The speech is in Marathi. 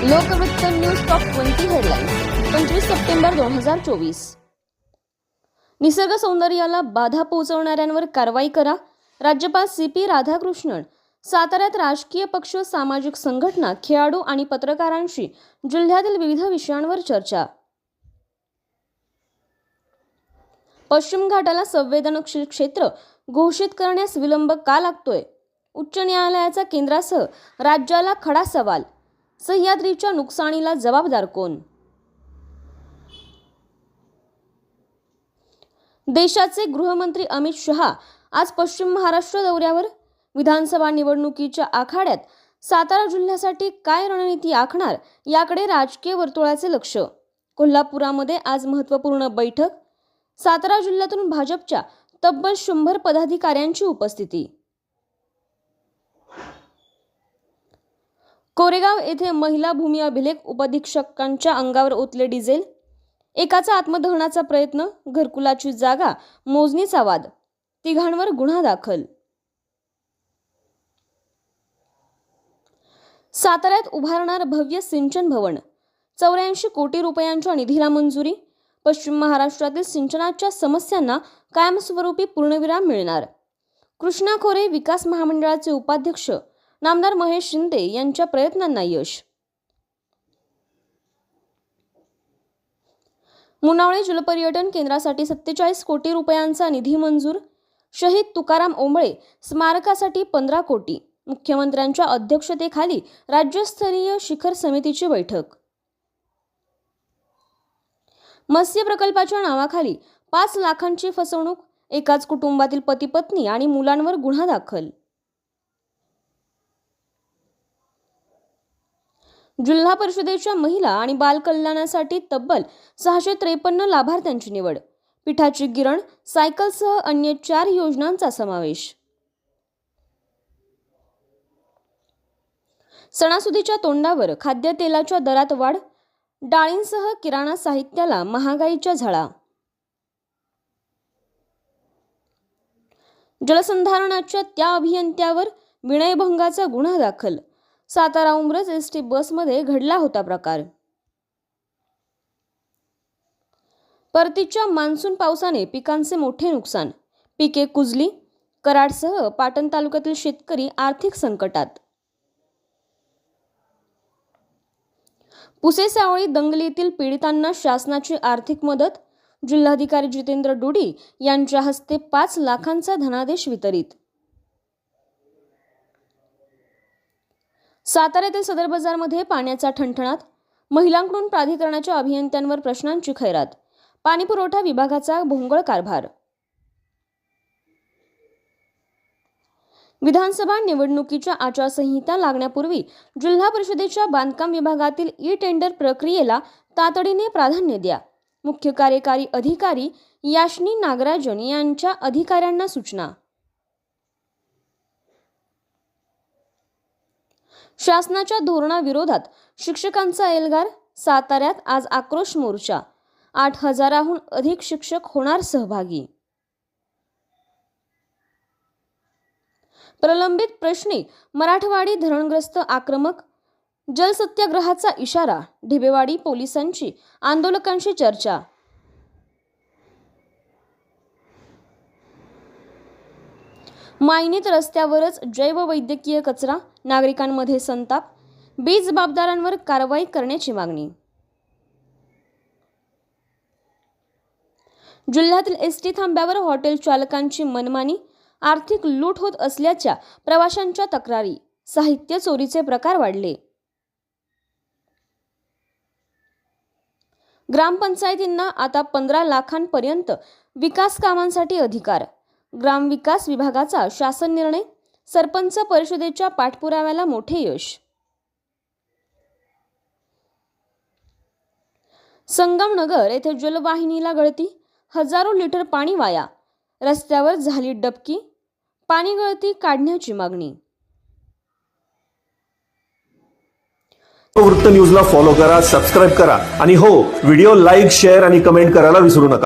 Lokvrutt news top twenty headlines पंचवीस सप्टेंबर दोन हजार चोवीस. निसर्ग सौंदर्याला बाधा पोहोचवणाऱ्यांवर कारवाई करा. राज्यपाल सी पी राधाकृष्णन साताऱ्यात राजकीय पक्ष सामाजिक संघटना खेळाडू आणि पत्रकारांशी जिल्ह्यातील विविध विषयांवर चर्चा. पश्चिम घाटाला संवेदनशील क्षेत्र घोषित करण्यास विलंब का लागतोय? उच्च न्यायालयाचा केंद्रासह राज्याला खडा सवाल सह्याद्रीच्या नुकसानीला जबाबदार कोण? देशाचे गृहमंत्री अमित शहा आज पश्चिम महाराष्ट्र दौऱ्यावर. विधानसभा निवडणुकीच्या आखाड्यात सातारा जिल्ह्यासाठी काय रणनीती आखणार याकडे राजकीय वर्तुळाचे लक्ष. कोल्हापुरामध्ये आज महत्त्वपूर्ण बैठक. सातारा जिल्ह्यातून भाजपच्या तब्बल शंभर पदाधिकाऱ्यांची उपस्थिती. कोरेगाव येथे महिला भूमी अभिलेख उपधीक्षकांच्या अंगावर ओतले डिझेल. एकाचा आत्मदहनाचा प्रयत्न घरकुलाची जागा मोजणीचा वाद तिघांवर गुन्हा दाखल. साताऱ्यात उभारणार भव्य सिंचन भवन चौऱ्याऐंशी कोटी रुपयांच्या निधीला मंजुरी. पश्चिम महाराष्ट्रातील सिंचनाच्या समस्यांना कायमस्वरूपी पूर्णविराम मिळणार. कृष्णा खोरे विकास महामंडळाचे उपाध्यक्ष नामदार महेश शिंदे यांच्या प्रयत्नांना यश. मुनावळे जलपर्यटन केंद्रासाठी सत्तेचाळीस कोटी रुपयांचा निधी मंजूर. शहीद तुकाराम ओंबळे स्मारकासाठी पंधरा कोटी. मुख्यमंत्र्यांच्या अध्यक्षतेखाली राज्यस्तरीय शिखर समितीची बैठक. मत्स्य प्रकल्पाच्या नावाखाली पाच लाखांची फसवणूक एकाच कुटुंबातील पती पत्नी आणि मुलांवर गुन्हा दाखल. जिल्हा परिषदेच्या महिला आणि बाल कल्याणासाठी तब्बल सहाशे त्रेपन्न लाभार्थ्यांची निवड. पिठाची गिरण सायकलसह अन्य चार योजनांचा समावेश. सणासुदीच्या तोंडावर खाद्यतेलाच्या दरात वाढ डाळींसह किराणा साहित्याला महागाईच्या झळा. जलसंधारणाच्या त्या अभियंत्यावर विनयभंगाचा गुन्हा दाखल. सातारा उमरज एस टी बसमध्ये घडला होता प्रकार. परतीच्या मान्सून पावसाने पिकांचे मोठे नुकसान. पिके कुजली कराडसह पाटण तालुक्यातील शेतकरी आर्थिक संकटात. पुसे सावळी दंगलीतील पीडितांना शासनाची आर्थिक मदत जिल्हाधिकारी जितेंद्र डुडी यांच्या हस्ते पाच लाखांचा धनादेश वितरित. साताऱ्यातील सदर बाजारमध्ये पाण्याचा ठणठणात महिलांकडून प्राधिकरणाच्या अभियंत्यांवर प्रश्नांची खैरात पाणीपुरवठा विभागाचा भोंगळ कारभार. विधानसभा निवडणुकीच्या आचारसंहिता लागण्यापूर्वी जिल्हा परिषदेच्या बांधकाम विभागातील ई टेंडर प्रक्रियेला तातडीने प्राधान्य द्या. मुख्य कार्यकारी अधिकारी याशनी नागराजन यांच्या अधिकाऱ्यांना सूचना शासनाच्या धोरणाविरोधात शिक्षकांचा एल्गार साताऱ्यात आज आक्रोश मोर्चा. आठ हजाराहून अधिक शिक्षक होणार सहभागी. प्रलंबित प्रश्नी मराठवाडी धरणग्रस्त आक्रमक जलसत्याग्रहाचा इशारा ढिबेवाडी पोलिसांची आंदोलकांशी चर्चा मायनीत रस्त्यावरच जैववैद्यकीय कचरा नागरिकांमध्ये संताप बेजबाबदारांवर कारवाई करण्याची मागणी. जिल्ह्यातील एस टी थांब्यावर हॉटेल चालकांची मनमानी आर्थिक लूट होत असल्याच्या प्रवाशांच्या तक्रारी साहित्य चोरीचे प्रकार वाढले. ग्रामपंचायतींना आता पंधरा लाखांपर्यंत विकास कामांसाठी अधिकार ग्रामविकास विभागाचा शासन निर्णय सरपंच परिषदेच्या पाठपुराव्याला मोठे यश. संगमनगर येथे जलवाहिनीला गळती हजारो लिटर पाणी वाया रस्त्यावर झाली डबकी पाणी गळती काढण्याची मागणी. वृत्त न्यूजला फॉलो करा सबस्क्राईब करा आणि हो व्हिडिओ लाईक शेअर आणि कमेंट करायला विसरू नका.